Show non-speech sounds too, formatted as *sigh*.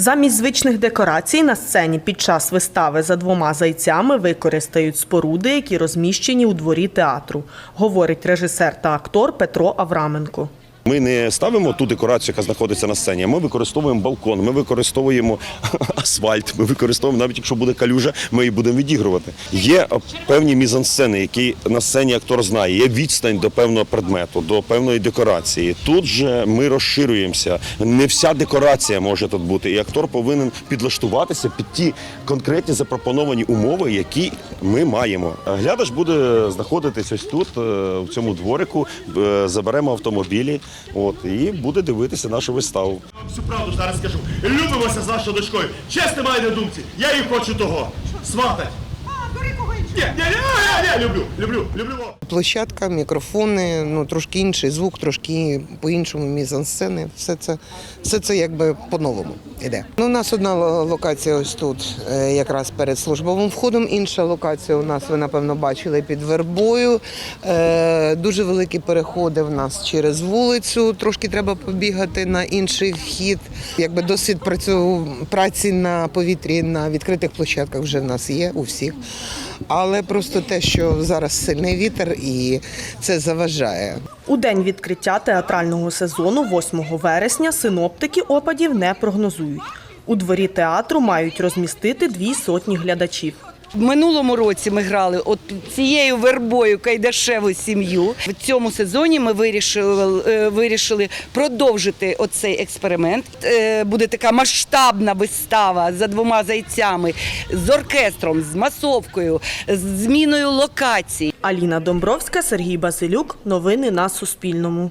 Замість звичних декорацій на сцені під час вистави за двома зайцями використають споруди, які розміщені у дворі театру, говорить режисер та актор Петро Авраменко. Ми не ставимо ту декорацію, яка знаходиться на сцені. Ми використовуємо балкон, ми використовуємо *laughs* асфальт, ми використовуємо навіть якщо буде калюжа, ми її будемо відігрувати. Є е, певні мізансцени, які на сцені актор знає. Є відстань до певного предмету, до певної декорації. Тут же ми розширюємося. Не вся декорація може тут бути, і актор повинен підлаштуватися під ті конкретні запропоновані умови, які ми маємо. Глядач буде знаходитись ось тут, е, в цьому дворику. е, Заберемо автомобілі, от і буде дивитися нашу виставу. Всю правду зараз скажу. Любимося з вашою дочкою. Чесно маю на думці. Я її хочу того. Сватать. Ні, ні, люблю, люблю, люблю. Площадка, мікрофони, ну трошки інший звук, трошки по-іншому мізансцени. Все це, все це якби по-новому іде. Ну, у нас одна локація ось тут, е, якраз перед службовим входом. Інша локація у нас, ви напевно бачили, під вербою. Е, Дуже великі переходи в нас через вулицю. Трошки треба побігати на інший вхід. Якби досвід праці на повітрі на відкритих площадках вже в нас є у всіх. Але просто те, що зараз сильний вітер і це заважає. У день відкриття театрального сезону, 8 вересня, синоптики опадів не прогнозують. У дворі театру мають розмістити дві сотні глядачів. В минулому році ми грали от цією вербою Кайдашеву сім'ю. В цьому сезоні ми вирішили, е, вирішили продовжити оцей експеримент. Е, Буде така масштабна вистава за двома зайцями з оркестром, з масовкою, з зміною локацій. Аліна Домбровська, Сергій Базилюк. Новини на Суспільному.